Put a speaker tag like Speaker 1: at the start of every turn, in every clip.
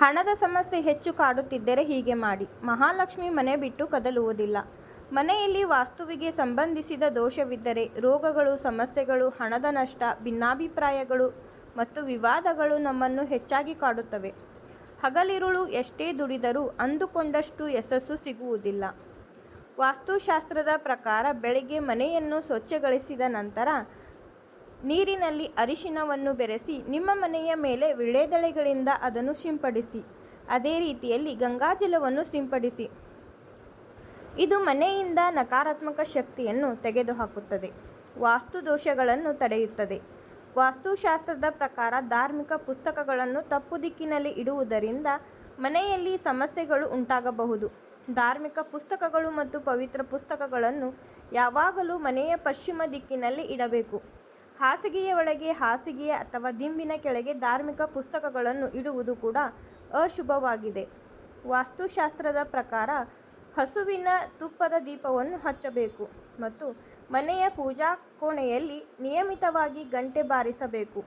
Speaker 1: ಹಣದ ಸಮಸ್ಯೆ ಹೆಚ್ಚು ಕಾಡುತ್ತಿದ್ದರೆ ಹೀಗೆ ಮಾಡಿ. ಮಹಾಲಕ್ಷ್ಮಿ ಮನೆ ಬಿಟ್ಟು ಕದಲುವುದಿಲ್ಲ. ಮನೆಯಲ್ಲಿ ವಾಸ್ತುವಿಗೆ ಸಂಬಂಧಿಸಿದ ದೋಷವಿದ್ದರೆ ರೋಗಗಳು, ಸಮಸ್ಯೆಗಳು, ಹಣದ ನಷ್ಟ, ಭಿನ್ನಾಭಿಪ್ರಾಯಗಳು ಮತ್ತು ವಿವಾದಗಳು ನಮ್ಮನ್ನು ಹೆಚ್ಚಾಗಿ ಕಾಡುತ್ತವೆ. ಹಗಲಿರುಳು ಎಷ್ಟೇ ದುಡಿದರೂ ಅಂದುಕೊಂಡಷ್ಟು ಯಶಸ್ಸು ಸಿಗುವುದಿಲ್ಲ. ವಾಸ್ತುಶಾಸ್ತ್ರದ ಪ್ರಕಾರ ಬೆಳಗ್ಗೆ ಮನೆಯನ್ನು ಸ್ವಚ್ಛಗೊಳಿಸಿದ ನಂತರ ನೀರಿನಲ್ಲಿ ಅರಿಶಿನವನ್ನು ಬೆರೆಸಿ ನಿಮ್ಮ ಮನೆಯ ಮೇಲೆ ವಿಳೆದೆಳೆಗಳಿಂದ ಅದನ್ನು ಸಿಂಪಡಿಸಿ. ಅದೇ ರೀತಿಯಲ್ಲಿ ಗಂಗಾಜಲವನ್ನು ಸಿಂಪಡಿಸಿ. ಇದು ಮನೆಯಿಂದ ನಕಾರಾತ್ಮಕ ಶಕ್ತಿಯನ್ನು ತೆಗೆದುಹಾಕುತ್ತದೆ. ವಾಸ್ತು ದೋಷಗಳನ್ನು ತಡೆಯುತ್ತದೆ. ವಾಸ್ತುಶಾಸ್ತ್ರದ ಪ್ರಕಾರ ಧಾರ್ಮಿಕ ಪುಸ್ತಕಗಳನ್ನು ತಪ್ಪು ದಿಕ್ಕಿನಲ್ಲಿ ಇಡುವುದರಿಂದ ಮನೆಯಲ್ಲಿ ಸಮಸ್ಯೆಗಳು ಉಂಟಾಗಬಹುದು. ಧಾರ್ಮಿಕ ಪುಸ್ತಕಗಳು ಮತ್ತು ಪವಿತ್ರ ಪುಸ್ತಕಗಳನ್ನು ಯಾವಾಗಲೂ ಮನೆಯ ಪಶ್ಚಿಮ ದಿಕ್ಕಿನಲ್ಲಿ ಇಡಬೇಕು. ಹಾಸಿಗೆಯ ಒಳಗೆ, ಹಾಸಿಗೆಯ ಅಥವಾ ದಿಂಬಿನ ಕೆಳಗೆ ಧಾರ್ಮಿಕ ಪುಸ್ತಕಗಳನ್ನು ಇಡುವುದು ಕೂಡ ಅಶುಭವಾಗಿದೆ. ವಾಸ್ತುಶಾಸ್ತ್ರದ ಪ್ರಕಾರ ಹಸುವಿನ ತುಪ್ಪದ ದೀಪವನ್ನು ಹಚ್ಚಬೇಕು ಮತ್ತು ಮನೆಯ ಪೂಜಾ ಕೋಣೆಯಲ್ಲಿ ನಿಯಮಿತವಾಗಿ ಗಂಟೆ ಬಾರಿಸಬೇಕು.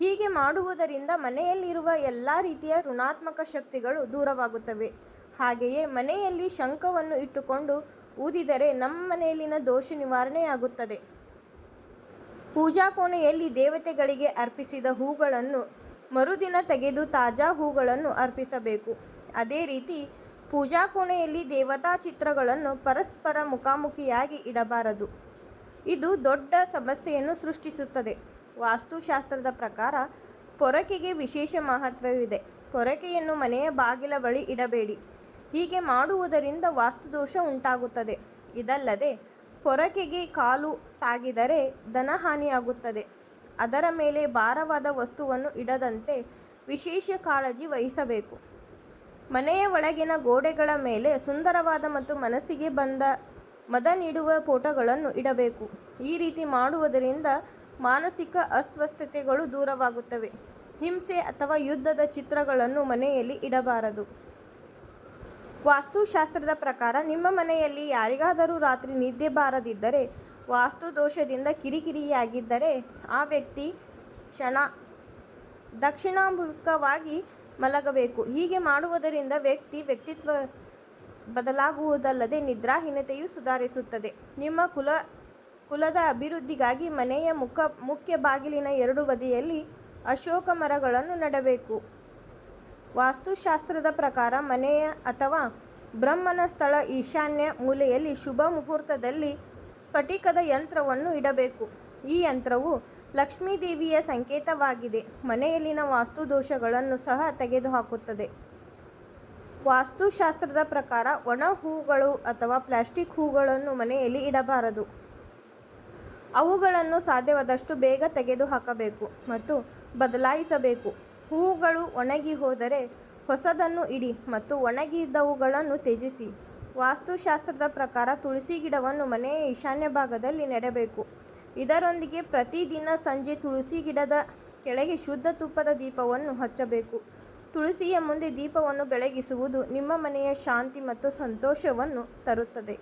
Speaker 1: ಹೀಗೆ ಮಾಡುವುದರಿಂದ ಮನೆಯಲ್ಲಿರುವ ಎಲ್ಲ ರೀತಿಯ ಋಣಾತ್ಮಕ ಶಕ್ತಿಗಳು ದೂರವಾಗುತ್ತವೆ. ಹಾಗೆಯೇ ಮನೆಯಲ್ಲಿ ಶಂಖವನ್ನು ಇಟ್ಟುಕೊಂಡು ಊದಿದರೆ ನಮ್ಮ ಮನೆಯಲ್ಲಿನ ದೋಷ ನಿವಾರಣೆಯಾಗುತ್ತದೆ. ಪೂಜಾ ಕೋಣೆಯಲ್ಲಿ ದೇವತೆಗಳಿಗೆ ಅರ್ಪಿಸಿದ ಹೂಗಳನ್ನು ಮರುದಿನ ತೆಗೆದು ತಾಜಾ ಹೂಗಳನ್ನು ಅರ್ಪಿಸಬೇಕು. ಅದೇ ರೀತಿ ಪೂಜಾ ಕೋಣೆಯಲ್ಲಿ ದೇವತಾ ಚಿತ್ರಗಳನ್ನು ಪರಸ್ಪರ ಮುಖಾಮುಖಿಯಾಗಿ ಇಡಬಾರದು. ಇದು ದೊಡ್ಡ ಸಮಸ್ಯೆಯನ್ನು ಸೃಷ್ಟಿಸುತ್ತದೆ. ವಾಸ್ತುಶಾಸ್ತ್ರದ ಪ್ರಕಾರ ಪೊರಕೆಗೆ ವಿಶೇಷ ಮಹತ್ವವಿದೆ. ಪೊರಕೆಯನ್ನು ಮನೆಯ ಬಾಗಿಲ ಬಳಿ ಇಡಬೇಡಿ. ಹೀಗೆ ಮಾಡುವುದರಿಂದ ವಾಸ್ತುದೋಷ ಉಂಟಾಗುತ್ತದೆ. ಇದಲ್ಲದೆ ಪೊರಕೆಗೆ ಕಾಲು ತಾಗಿದರೆ ಧನಹಾನಿಯಾಗುತ್ತದೆ ಅದರ ಮೇಲೆ ಭಾರವಾದ ವಸ್ತುವನ್ನು ಇಡದಂತೆ ವಿಶೇಷ ಕಾಳಜಿ ವಹಿಸಬೇಕು. ಮನೆಯ ಒಳಗಿನ ಗೋಡೆಗಳ ಮೇಲೆ ಸುಂದರವಾದ ಮತ್ತು ಮನಸ್ಸಿಗೆ ಬಂದ ಮದ ನೀಡುವ ಫೋಟೋಗಳನ್ನು ಇಡಬೇಕು. ಈ ರೀತಿ ಮಾಡುವುದರಿಂದ ಮಾನಸಿಕ ಅಸ್ವಸ್ಥತೆಗಳು ದೂರವಾಗುತ್ತವೆ. ಹಿಂಸೆ ಅಥವಾ ಯುದ್ಧದ ಚಿತ್ರಗಳನ್ನು ಮನೆಯಲ್ಲಿ ಇಡಬಾರದು. ವಾಸ್ತುಶಾಸ್ತ್ರದ ಪ್ರಕಾರ, ನಿಮ್ಮ ಮನೆಯಲ್ಲಿ ಯಾರಿಗಾದರೂ ರಾತ್ರಿ ನಿದ್ದೆ ಬಾರದಿದ್ದರೆ ವಾಸ್ತು ದೋಷದಿಂದ ಕಿರಿಕಿರಿಯಾಗಿದ್ದರೆ, ಆ ವ್ಯಕ್ತಿ ಕ್ಷಣ ದಕ್ಷಿಣಾಮುಖವಾಗಿ ಮಲಗಬೇಕು. ಹೀಗೆ ಮಾಡುವುದರಿಂದ ವ್ಯಕ್ತಿ ವ್ಯಕ್ತಿತ್ವ ಬದಲಾಗುವುದಲ್ಲದೆ ನಿದ್ರಾಹೀನತೆಯು ಸುಧಾರಿಸುತ್ತದೆ. ನಿಮ್ಮ ಕುಲ, ಕುಲದ ಅಭಿವೃದ್ಧಿಗಾಗಿ ಮನೆಯ ಮುಖ, ಮುಖ್ಯ ಬಾಗಿಲಿನ ಎರಡು ಬದಿಯಲ್ಲಿ ಅಶೋಕ ಮರಗಳನ್ನು ನೆಡಬೇಕು. ವಾಸ್ತುಶಾಸ್ತ್ರದ ಪ್ರಕಾರ ಮನೆಯ ಅಥವಾ ಬ್ರಹ್ಮನ ಸ್ಥಳ ಈಶಾನ್ಯ ಮೂಲೆಯಲ್ಲಿ ಶುಭ ಮುಹೂರ್ತದಲ್ಲಿ ಸ್ಫಟಿಕದ ಯಂತ್ರವನ್ನು ಇಡಬೇಕು. ಈ ಯಂತ್ರವು ಲಕ್ಷ್ಮೀದೇವಿಯ ಸಂಕೇತವಾಗಿದೆ. ಮನೆಯಲ್ಲಿನ ವಾಸ್ತು ದೋಷಗಳನ್ನು ಸಹ ತೆಗೆದುಹಾಕುತ್ತದೆ. ವಾಸ್ತುಶಾಸ್ತ್ರದ ಪ್ರಕಾರ ಒಣ ಹೂಗಳು ಅಥವಾ ಪ್ಲಾಸ್ಟಿಕ್ ಹೂಗಳನ್ನು ಮನೆಯಲ್ಲಿ ಇಡಬಾರದು. ಅವುಗಳನ್ನು ಸಾಧ್ಯವಾದಷ್ಟು ಬೇಗ ತೆಗೆದುಹಾಕಬೇಕು ಮತ್ತು ಬದಲಾಯಿಸಬೇಕು. ಹೂಗಳು ಒಣಗಿ ಹೋದರೆ ಹೊಸದನ್ನು ಇಡಿ ಮತ್ತು ಒಣಗಿದವುಗಳನ್ನು ತ್ಯಜಿಸಿ. ವಾಸ್ತುಶಾಸ್ತ್ರದ ಪ್ರಕಾರ ತುಳಸಿ ಗಿಡವನ್ನು ಮನೆಯ ಈಶಾನ್ಯ ಭಾಗದಲ್ಲಿ ನೆಡಬೇಕು. ಇದರೊಂದಿಗೆ ಪ್ರತಿದಿನ ಸಂಜೆ ತುಳಸಿ ಗಿಡದ ಕೆಳಗೆ ಶುದ್ಧ ತುಪ್ಪದ ದೀಪವನ್ನು ಹಚ್ಚಬೇಕು. ತುಳಸಿಯ ಮುಂದೆ ದೀಪವನ್ನು ಬೆಳಗಿಸುವುದು ನಿಮ್ಮ ಮನೆಯ ಶಾಂತಿ ಮತ್ತು ಸಂತೋಷವನ್ನು ತರುತ್ತದೆ.